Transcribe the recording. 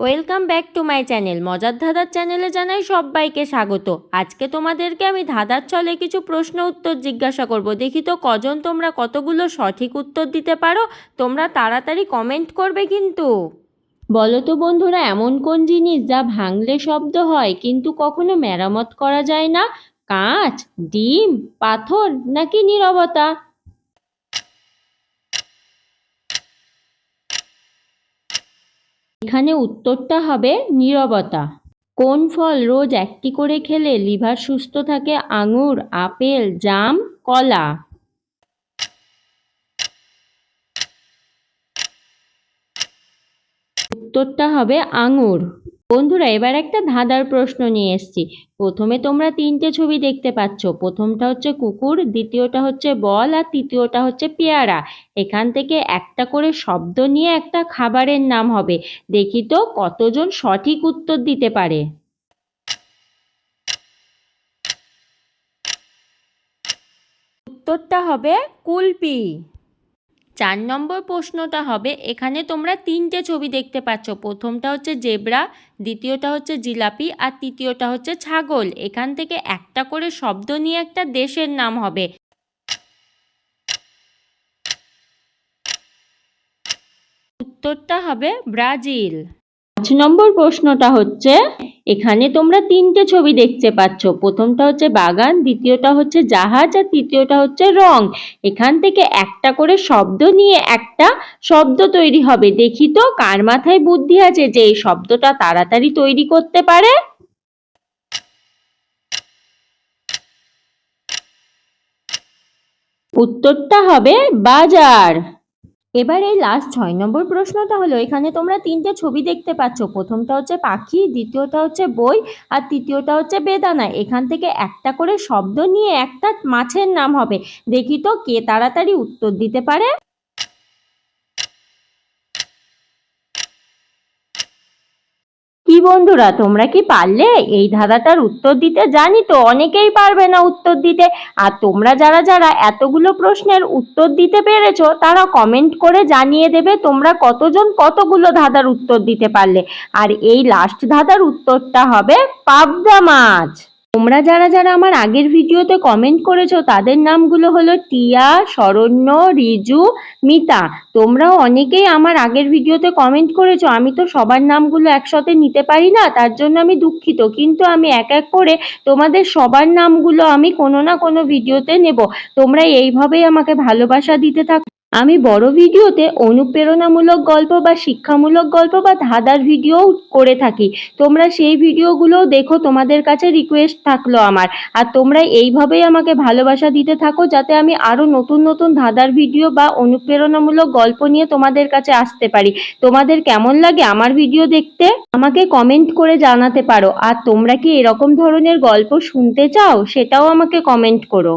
Welcome back to my channel. মজার ধাঁধার চ্যানেলে জানাই সবাইকে স্বাগত। আজকে তোমাদেরকে আমি ধাঁধার ছলে কিছু প্রশ্ন উত্তর জিজ্ঞাসা করব। দেখি তো কজন তোমরা কতগুলো সঠিক উত্তর দিতে পারো, তোমরা তাড়াতাড়ি কমেন্ট করবে কিন্তু। বলো তো বন্ধুরা, এমন কোন জিনিস যা ভাঙলে শব্দ হয়, কিন্তু কখনো মেরামত করা যায় না? কাঁচ, ডিম, পাথর নাকি নীরবতা? এখানে উত্তরটা হবে নিরবতা। কোন ফল রোজ একটি করে খেলে লিভার সুস্থ থাকে? আঙুর, আপেল, জাম, কলা। উত্তরটা হবে আঙুর। বন্ধুরা, এবার একটা ধাঁধার প্রশ্ন নিয়ে এসেছি। প্রথমে তোমরা তিনটে ছবি দেখতে পাচ্ছ। প্রথমটা হচ্ছে কুকুর, দ্বিতীয়টা হচ্ছে বল, আর তৃতীয়টা হচ্ছে পেয়ারা। এখান থেকে একটা করে শব্দ নিয়ে একটা খাবারের নাম হবে। দেখি তো কতজন সঠিক উত্তর দিতে পারে। উত্তরটা হবে কুলপি। চার নম্বর প্রশ্নটা হবে, এখানে তোমরা তিনটে ছবি দেখতে পাচ্ছ। প্রথমটা হচ্ছে জেব্রা, দ্বিতীয়টা হচ্ছে জিলাপি, আর তৃতীয়টা হচ্ছে ছাগল। এখান থেকে একটা করে শব্দ নিয়ে একটা দেশের নাম হবে। উত্তরটা হবে ব্রাজিল। পাঁচ নম্বর প্রশ্নটা হচ্ছে, এখানে তোমরা তিনটে ছবি দেখতে পাচ্ছ। প্রথমটা হচ্ছে বাগান, দ্বিতীয়টা হচ্ছে জাহাজ, আর তৃতীয়টা হচ্ছে রং। এখান থেকে একটা করে শব্দ নিয়ে একটা শব্দ তৈরি হবে। দেখি তো, কার মাথায় বুদ্ধি আছে যে এই শব্দটা তাড়াতাড়ি তৈরি করতে পারে? উত্তরটা হবে বাজার। এবার এই লাস্ট ছয় নম্বর প্রশ্নটা হলো, এখানে তোমরা তিনটে ছবি দেখতে পাচ্ছ। প্রথমটা হচ্ছে পাখি, দ্বিতীয়টা হচ্ছে বই, আর তৃতীয়টা হচ্ছে বেদানা। এখান থেকে একটা করে শব্দ নিয়ে একটা মাছের নাম হবে। দেখি তো কে তাড়াতাড়ি উত্তর দিতে পারে। কি বন্ধুরা, তোমরা কি পারলে? এই ধাঁধাটার উত্তর দিতে? জানি তো, অনেকেই পারবে না উত্তর দিতে। আর তোমরা যারা যারা এতগুলো প্রশ্নের উত্তর দিতে পেরেছ, তারা কমেন্ট করে জানিয়ে দেবে তোমরা কতজন কতগুলো ধাঁধার উত্তর দিতে পারলে। আর এই লাস্ট ধাঁধার উত্তরটা হবে পাবদা মাছ। তোমরা যারা যারা আমার আগের ভিডিওতে কমেন্ট করেছ, তাদের নামগুলো হলো টিয়া, শরণ্য, রিজু, মিতা। তোমরাও অনেকেই আমার আগের ভিডিওতে কমেন্ট করেছ। আমি তো সবার নামগুলো একসাথে নিতে পারি না, তার জন্য আমি দুঃখিত। কিন্তু আমি এক এক করে তোমাদের সবার নামগুলো আমি কোনো না কোনো ভিডিওতে নেব। তোমরা এইভাবেই আমাকে ভালোবাসা দিতে থাকো আমি বড় ভিডিওতে অনুপ্রেরণামূলক গল্প বা শিক্ষামূলক গল্প বা ধাঁধার ভিডিও করে থাকি। তোমরা সেই ভিডিওগুলোও দেখো, তোমাদের কাছে রিকোয়েস্ট থাকল আমার। আর তোমরা এইভাবেই আমাকে ভালোবাসা দিতে থাকো, যাতে আমি আরও নতুন নতুন ধাঁধার ভিডিও বা অনুপ্রেরণামূলক গল্প নিয়ে তোমাদের কাছে আসতে পারি। তোমাদের কেমন লাগে আমার ভিডিও দেখতে? আমাকে কমেন্ট করে জানাতে পারো। আর তোমরা কি এরকম ধরনের গল্প শুনতে চাও? সেটাও আমাকে কমেন্ট করো।